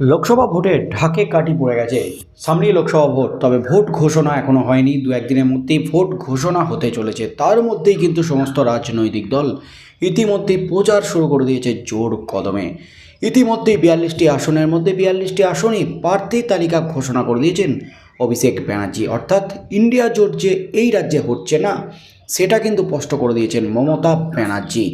লোকসভা ভোটে ঢাকে কাটি পড়ে গেছে। সামনেই লোকসভা ভোট, তবে ভোট ঘোষণা এখনও হয়নি। দু একদিনের মধ্যেই ভোট ঘোষণা হতে চলেছে। তার মধ্যেই কিন্তু সমস্ত রাজনৈতিক দল ইতিমধ্যেই প্রচার শুরু করে দিয়েছে জোর কদমে। ইতিমধ্যেই বিয়াল্লিশটি আসনের মধ্যে বিয়াল্লিশটি আসনই প্রার্থী তালিকা ঘোষণা করে দিয়েছেন অভিষেক ব্যানার্জি। অর্থাৎ ইন্ডিয়া জোট যে এই রাজ্যে হচ্ছে না, সেটা কিন্তু স্পষ্ট করে দিয়েছেন মমতা ব্যানার্জি।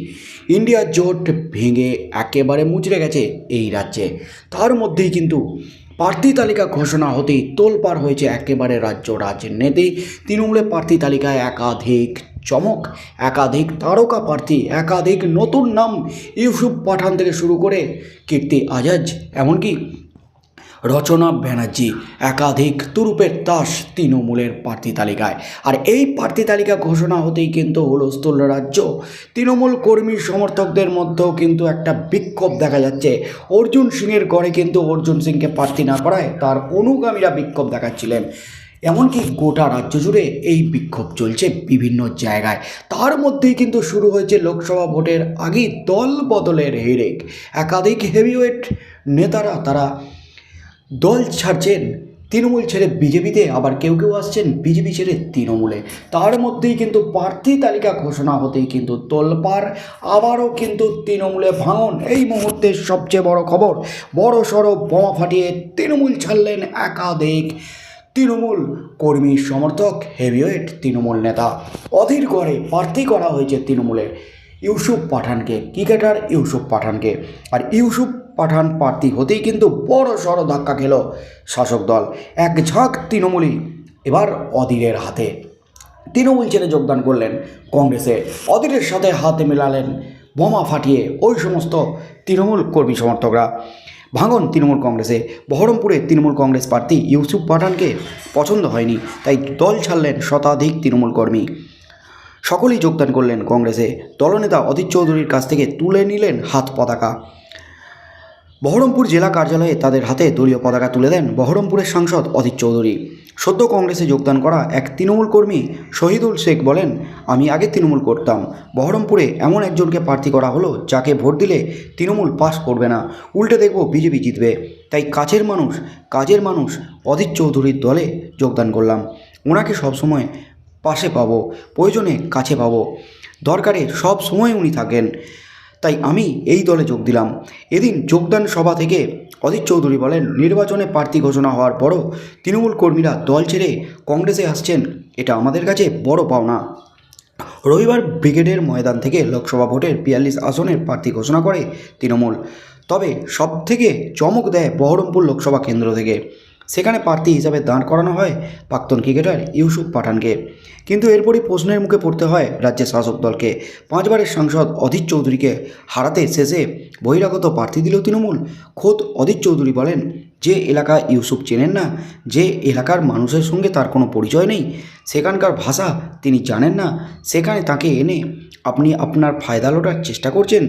ইন্ডিয়া জোট ভেঙে একেবারে মুচড়ে গেছে এই রাজ্যে। তার মধ্যেই কিন্তু প্রার্থী তালিকা ঘোষণা হতেই তোলপাড় হয়েছে একেবারে রাজ্য রাজনীতি। তৃণমূলের প্রার্থী তালিকায় একাধিক চমক, একাধিক তারকা প্রার্থী, একাধিক নতুন নাম ইউসুফ পাঠান থেকে শুরু করে কীর্তি আজাজ, এমনকি রচনা ব্যানার্জি, একাধিক তুরুপের তাস তৃণমূলের প্রার্থী তালিকায়। আর এই প্রার্থী তালিকা ঘোষণা হতেই কিন্তু হুলস্থুল রাজ্য। তৃণমূল কর্মী সমর্থকদের মধ্যেও কিন্তু একটা বিক্ষোভ দেখা যাচ্ছে। অর্জুন সিংয়ের গড়ে কিন্তু অর্জুন সিংকে প্রার্থী না করায় তার অনুগামীরা বিক্ষোভ দেখাচ্ছিলেন। এমনকি গোটা রাজ্য জুড়ে এই বিক্ষোভ চলছে বিভিন্ন জায়গায়। তার মধ্যেই কিন্তু শুরু হয়েছে লোকসভা ভোটের আগেই দল বদলের হেরেক। একাধিক হেভিওয়েট নেতারা, তারা দল ছাড়ছেন তৃণমূল ছেড়ে বিজেপিতে, আবার কেউ কেউ আসছেন বিজেপি ছেড়ে তৃণমূলে। তার মধ্যেই কিন্তু প্রার্থী তালিকা ঘোষণা হতেই কিন্তু তোলপাড়, আবারও কিন্তু তৃণমূলে ভাঙন। এই মুহূর্তের সবচেয়ে বড় খবর, বড় সড়ো বোমা ফাটিয়ে তৃণমূল ছাড়লেন একাধিক তৃণমূল কর্মী সমর্থক, হেভিওয়েট তৃণমূল নেতা। অধীর করে প্রার্থী করা হয়েছে তৃণমূলের। ইউসুফ পাঠানকে, ক্রিকেটার ইউসুফ পাঠানকে। আর ইউসুফ পাঠান প্রার্থী হতেই কিন্তু বড় সড় ধাক্কা খেল শাসক দল। এক ঝাঁক তৃণমূলই এবার অধীরের হাতে। তৃণমূল ছেড়ে যোগদান করলেন কংগ্রেসে। অধীরের সাথে হাতে মেলালেন বোমা ফাটিয়ে ওই সমস্ত তৃণমূল কর্মী সমর্থকরা। ভাঙন তৃণমূল কংগ্রেসে। বহরমপুরে তৃণমূল কংগ্রেস প্রার্থী ইউসুফ পাঠানকে পছন্দ হয়নি, তাই দল ছাড়লেন শতাধিক তৃণমূল কর্মী। সকলেই যোগদান করলেন কংগ্রেসে। দলনেতা অধীর চৌধুরীর কাছ থেকে তুলে নিলেন হাত পতাকা। বহরমপুর জেলা কার্যালয়ে তাদের হাতে দলীয় পতাকা তুলে দেন বহরমপুরের সাংসদ অধীর চৌধুরী। সদ্য কংগ্রেসে যোগদান করা এক তৃণমূল কর্মী শহীদুল শেখ বলেন, আমি আগে তৃণমূল করতাম। বহরমপুরে এমন একজনকে প্রার্থী করা হলো যাকে ভোট দিলে তৃণমূল পাস করবে না। উল্টে দেখব বিজেপি জিতবে। তাই কাছের মানুষ, কাজের মানুষ অধীর চৌধুরীর দলে যোগদান করলাম। ওনাকে সবসময় পাশে পাবো, প্রয়োজনে কাছে পাবো। দরকারে সব সময় উনি থাকেন। তাই আমি এই দলে যোগ দিলাম। এদিন যোগদান সভা থেকে অজিত চৌধুরী বলেন, নির্বাচনে প্রার্থী ঘোষণা হওয়ার পরও তৃণমূল কর্মীরা দল ছেড়ে কংগ্রেসে আসছেন, এটা আমাদের কাছে বড় পাওনা। রবিবার ব্রিগেডের ময়দান থেকে লোকসভা ভোটের বিয়াল্লিশ আসনের প্রার্থী ঘোষণা করে তৃণমূল। তবে সবথেকে চমক দেয় বহরমপুর লোকসভা কেন্দ্র থেকে। সেখানে প্রার্থী হিসাবে দাঁড় করানো হয় প্রাক্তন ক্রিকেটার ইউসুফ পাঠানকে। কিন্তু এরপরই প্রশ্নের মুখে পড়তে হয় রাজ্যের শাসক দলকে। পাঁচবারের সাংসদ অধীর চৌধুরীকে হারাতে শেষে বহিরাগত প্রার্থী দিল তৃণমূল। খোদ অধীর চৌধুরী বলেন, যে এলাকা ইউসুফ চেনেন না, যে এলাকার মানুষের সঙ্গে তার কোনো পরিচয় নেই, সেখানকার ভাষা তিনি জানেন না, সেখানে তাকে এনে আপনি আপনার ফায়দা লোটার চেষ্টা করছেন।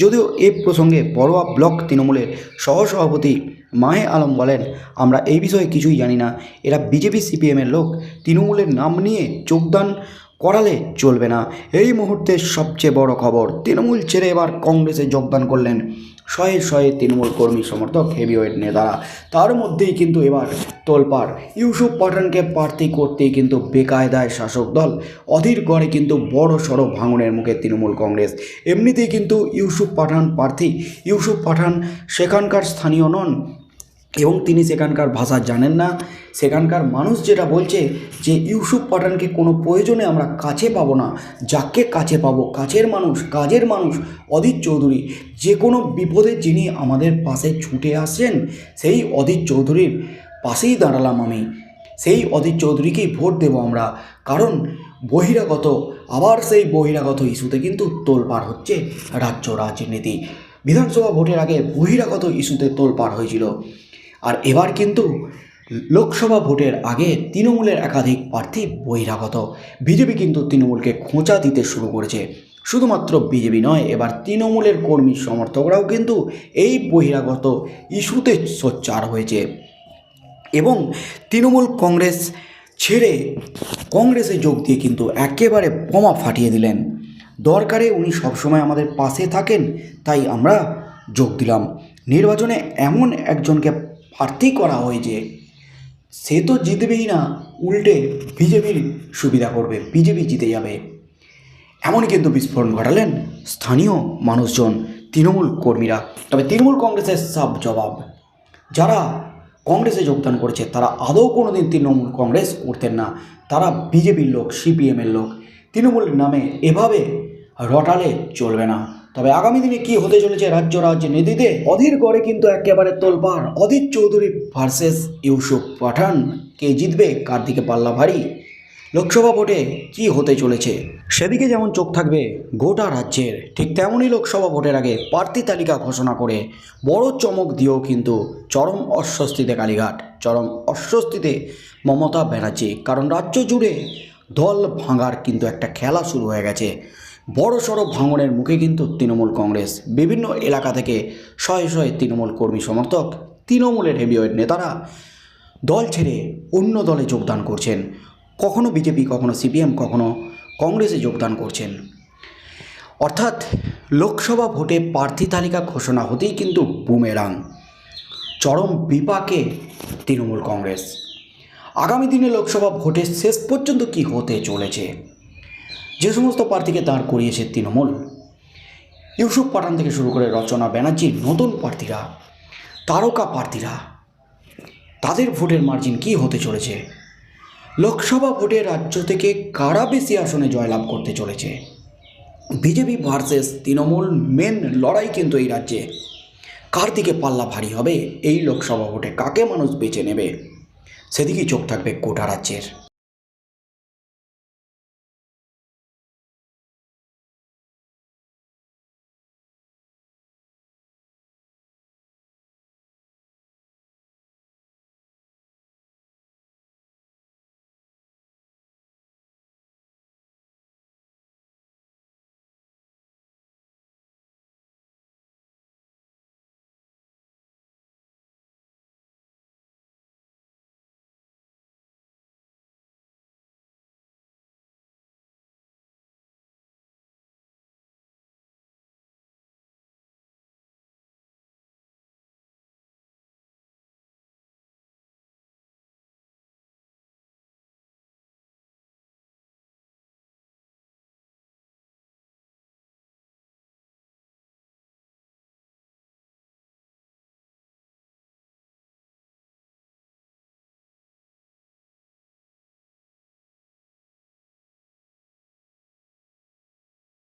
যদিও এ প্রসঙ্গে বড়োয়া ব্লক তৃণমূলের সহসভাপতি মাহে আলম বলেন, আমরা এই বিষয়ে কিছুই জানি না। এরা বিজেপি, সিপিএমের লোক। তৃণমূলের নাম নিয়ে যোগদান করালে চলবে না। এই মুহূর্তের সবচেয়ে বড় খবর, তৃণমূল ছেড়ে এবার কংগ্রেসে যোগদান করলেন শয়ে শয়ে তৃণমূল কর্মী সমর্থক হেভিওয়েট নেতারা। তার মধ্যেই কিন্তু এবার তোলপাড়। ইউসুফ পাঠানকে প্রার্থী করতেই কিন্তু বেকায়দায় শাসক দল, অধীর গড়ে কিন্তু বড় সড়ো ভাঙনের মুখে তৃণমূল কংগ্রেস। এমনিতেই কিন্তু ইউসুফ পাঠান প্রার্থী। ইউসুফ পাঠান সেখানকার স্থানীয় নন এবং তিনি সেখানকার ভাষা জানেন না। সেখানকার মানুষ যেটা বলছে যে, ইউসুফ পাঠানকে কোনো প্রয়োজনে আমরা কাছে পাবো না। যাকে কাছে পাবো? কাছের মানুষ, কাজের মানুষ অধীর চৌধুরী। যে কোনো বিপদে যিনি আমাদের পাশে ছুটে আসছেন, সেই অধীর চৌধুরীর পাশেই দাঁড়ালাম আমি। সেই অধীর চৌধুরীকেই ভোট দেবো আমরা। কারণ বহিরাগত, আবার সেই বহিরাগত ইস্যুতে কিন্তু তোলপাড় হচ্ছে রাজ্য রাজনীতি। বিধানসভা ভোটের আগে বহিরাগত ইস্যুতে তোলপাড় হয়েছিল। আর এবার কিন্তু লোকসভা ভোটের আগে তৃণমূলের একাধিক প্রার্থী বহিরাগত। বিজেপি কিন্তু তৃণমূলকে খোঁচা দিতে শুরু করেছে। শুধুমাত্র বিজেপি নয়, এবার তৃণমূলের কর্মী সমর্থকরাও কিন্তু এই বহিরাগত ইস্যুতে সোচ্চার হয়েছে। এবং তৃণমূল কংগ্রেস ছেড়ে কংগ্রেসে যোগ দিয়ে কিন্তু একেবারে বোমা ফাটিয়ে দিলেন। দরকারে উনি সবসময় আমাদের পাশে থাকেন, তাই আমরা যোগ দিলাম। নির্বাচনে এমন একজনকে প্রার্থী করা হয় যে সে তো জিতবেই না, উল্টে বিজেপির সুবিধা করবে, বিজেপি জিতে যাবে। এমনই কিন্তু বিস্ফোরণ ঘটালেন স্থানীয় মানুষজন, তৃণমূল কর্মীরা। তবে তৃণমূল কংগ্রেসের সাব জবাব, যারা কংগ্রেসে যোগদান করেছে, তারা আদৌ কোনো দিন তৃণমূল কংগ্রেস করতেন না। তারা বিজেপির লোক, সিপিএমের লোক। তৃণমূলের নামে এভাবে রটালে চলবে না। তবে আগামী দিনে কি হতে চলেছে রাজ্য রাজনীতিতে অধীর গড়ে কিন্তু একেবারে তোলপাড়। অধীর চৌধুরী ভার্সেস ইউসুফ পাঠান। কে জিতবে? কার দিকে পাল্লা ভারী? লোকসভা ভোটে কি হতে চলেছে? সেদিকে যেমন চোখ থাকবে গোটা রাজ্যের, ঠিক তেমনই লোকসভা ভোটের আগে প্রার্থী তালিকা ঘোষণা করে বড় চমক দিয়েও কিন্তু চরম অস্বস্তিতে কালীঘাট। চরম অস্বস্তিতে মমতা ব্যানার্জি। কারণ রাজ্য জুড়ে দল ভাঙার কিন্তু একটা খেলা শুরু হয়ে গেছে। বড় সড়ো ভাঙনের মুখে কিন্তু তৃণমূল কংগ্রেস। বিভিন্ন এলাকা থেকে শয়ে শয়ে তৃণমূল কর্মী সমর্থক, তৃণমূলের হেভিওয়েট নেতারা দল ছেড়ে অন্য দলে যোগদান করছেন। কখনো বিজেপি, কখনো সিপিএম, কখনো কংগ্রেসে যোগদান করছেন। অর্থাৎ লোকসভা ভোটে প্রার্থী তালিকা ঘোষণা হতেই কিন্তু বুমেরাং। চরম বিপাকে তৃণমূল কংগ্রেস। আগামী দিনে লোকসভা ভোটে শেষ পর্যন্ত কি হতে চলেছে? যে সমস্ত প্রার্থীকে দাঁড় করিয়েছে তৃণমূল। ইউসুফ পাঠান থেকে শুরু করে রচনা ব্যানার্জির নতুন প্রার্থীরা, তারকা প্রার্থীরা, তাদের ভোটের মার্জিন কি হতে চলেছে? লোকসভা ভোটে রাজ্য থেকে কারা বেশি আসনে জয়লাভ করতে চলেছে? বিজেপি ভার্সেস তৃণমূল মেন লড়াই কিন্তু এই রাজ্যে। কার দিকে পাল্লা ভারী হবে? এই লোকসভা ভোটে কাকে মানুষ বেছে নেবে? সেদিকেই চোখ থাকবে গোটা রাজ্যের।